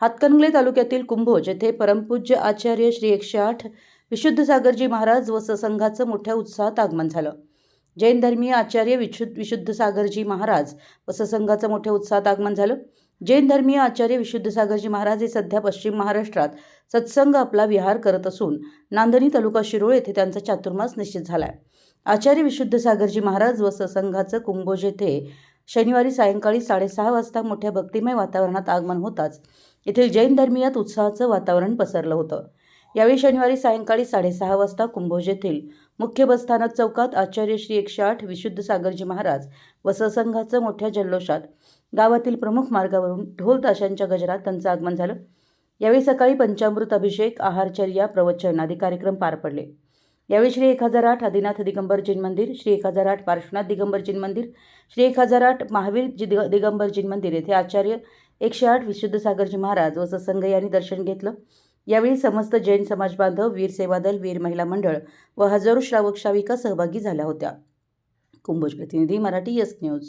हातकणंगले तालुक्यातील कुंभोज येथे परमपूज्य आचार्य श्री एकशे आठ विशुद्ध सागरजी महाराज व ससंघाचं मोठ्या उत्साहात आगमन झालं. जैन धर्मीय आचार्य विशुद्ध विशुद्ध सागरजी महाराज व ससंघाचं मोठ्या उत्साहात आगमन झालं. जैन धर्मीय आचार्य विशुद्ध सागरजी महाराज हे सध्या पश्चिम महाराष्ट्रात सत्संग आपला विहार करत असून नांदणी तालुका शिरोळ येथे त्यांचा चातुर्मास निश्चित झाला आहे आचार्य विशुद्ध सागरजी महाराज व ससंघाचं कुंभोज येथे शनिवारी सायंकाळी साडेसहा वाजता मोठ्या भक्तिमय वातावरणात आगमन होताच येथील जैन धर्मीयात उत्साहाचं वातावरण पसरलं होतं. यावेळी शनिवारी सायंकाळी साडेसहा वाजता कुंभोज येथील मुख्य बसस्थानक चौकात आचार्य श्री एकशे आठ विशुद्ध सागरजी महाराज व ससंघाचं मोठ्या जल्लोषात गावातील प्रमुख मार्गावरून ढोल ताशांच्या गजरात त्यांचं आगमन झालं. यावेळी सकाळी पंचामृत अभिषेक आहारचर्या प्रवचन आदी कार्यक्रम पार पडले. यावेळी श्री एक हजार आठ आदिनाथ दिगंबर जैन मंदिर श्री एक हजार आठ पार्श्वनाथ दिगंबर जैन मंदिर श्री एक हजार आठ महावीर जी दिगंबर जैन मंदिर येथे आचार्य एकशे आठ विशुद्ध सागरजी महाराज व सत्संग यांनी दर्शन घेतलं. यावेळी समस्त जैन समाज बांधव वीर सेवादल वीर महिला मंडळ व हजारो श्रावक श्राविका सहभागी झाल्या होत्या. कुंभोज प्रतिनिधी मराठी यस न्यूज.